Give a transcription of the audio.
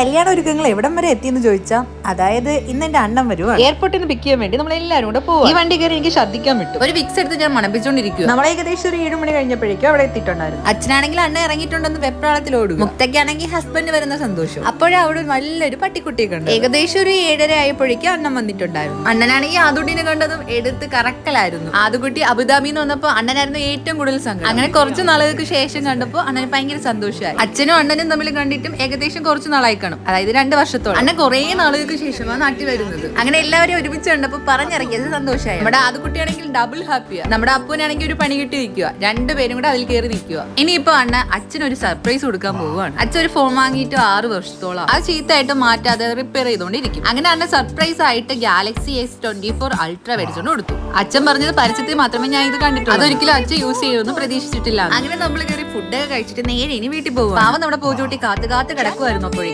കല്യാണ ഒരുക്കങ്ങൾ എവിടം വരെ എത്തിയെന്ന് ചോദിച്ചാൽ അതായത് ഇന്ന് എന്റെ അണ്ണൻ വരുവാ എയർപോർട്ടിൽ നിന്ന് പിക്ക് ചെയ്യാൻ വേണ്ടി നമ്മൾ എല്ലാവരും കൂടെ പോകും ഈ വണ്ടി കയറി എനിക്ക് ശ്രദ്ധിക്കാൻ പറ്റും ഒരു വിക്സ് എടുത്ത് ഞാൻ മണപ്പിച്ചോണ്ടിരിക്കും നമ്മൾ ഏകദേശം ഒരു ഏഴ് മണി കഴിഞ്ഞപ്പോഴേക്കും അവിടെ എത്തിയിട്ടുണ്ടായിരുന്നു. അച്ഛനാണെങ്കിൽ അണ്ണ ഇറങ്ങിയിട്ടുണ്ടെന്ന് വെപ്രാളത്തിൽ ഓടും മുക്തയ്ക്കാണെങ്കിൽ ഹസ്ബൻഡ് വരുന്ന സന്തോഷം. അപ്പോഴേ അവിടെ നല്ലൊരു പട്ടിക്കുട്ടിയൊക്കെ കണ്ടു ഏകദേശം ഒരു ഏഴര ആയപ്പോഴേക്കും അണ്ണൻ വന്നിട്ടുണ്ടായിരുന്നു. അണ്ണനാണെങ്കിൽ ആദുട്ടിനെ കണ്ടതും എടുത്ത് കറക്കലായിരുന്നു. ആദുകുട്ടി അബുദാബിന്ന് വന്നപ്പോ അണ്ണനായിരുന്നു ഏറ്റവും കൂടുതൽ സംഘം അങ്ങനെ കുറച്ച് നാളുകൾക്ക് ശേഷം കണ്ടപ്പോ അണ്ണന് ഭയങ്കര സന്തോഷമായി അച്ഛനും അണ്ണനും തമ്മിൽ കണ്ടിട്ടും ഏകദേശം കുറച്ച് നാളായി കാണും അതായത് രണ്ട് വർഷത്തോളം. അങ്ങനെ കുറേ നാളുകൾക്ക് ശേഷമാണ് നാട്ടിൽ വരുന്നത്. അങ്ങനെ എല്ലാവരും ഒരുമിച്ച് കണ്ടപ്പോ പറഞ്ഞിറങ്ങിയത് സന്തോഷമായി? നമ്മുടെ ആദ്യകുട്ടിയാണെങ്കിൽ ഡബിൾ ഹാപ്പിയാ നമ്മുടെ അപ്പൂനാണെങ്കിൽ ഒരു പണി കിട്ടി നിൽക്കുക. രണ്ടുപേരും കൂടെ അതിൽ കയറി നിൽക്കുക. ഇനിയിപ്പോ അണ്ണ അച്ഛൻ ഒരു സർപ്രൈസ് കൊടുക്കാൻ പോവുകയാണ്. അച്ഛൻ ഒരു ഫോൺ വാങ്ങിയിട്ട് ആറ് വർഷത്തോളം. അത് ചീത്തായിട്ട് മാറ്റാതെ റിപ്പയർ ചെയ്തുകൊണ്ടിരിക്കും. അങ്ങനെ അണ്ണ സർപ്രൈസ് ആയിട്ട് Galaxy S twenty four Ultra മേടിച്ചോണ്ട് കൊടുത്തു. അച്ഛൻ പറഞ്ഞത് പരസ്യത്തിൽ മാത്രമേ ഞാൻ ഇത് കണ്ടിട്ടുള്ളൂ. അതൊരിക്കലും അച്ഛൻ യൂസ് ചെയ്യുമെന്ന് പ്രതീക്ഷിച്ചിട്ടില്ല. അങ്ങനെ നമ്മൾ കയറി ഫുഡൊക്കെ കഴിച്ചിട്ട് നേരെ ഇനി വീട്ടിൽ പോകും പാവം നമ്മുടെ പൂജൂട്ടി കാത്തു കാത്ത് കിടക്കുമായിരുന്നു അപ്പോഴേ.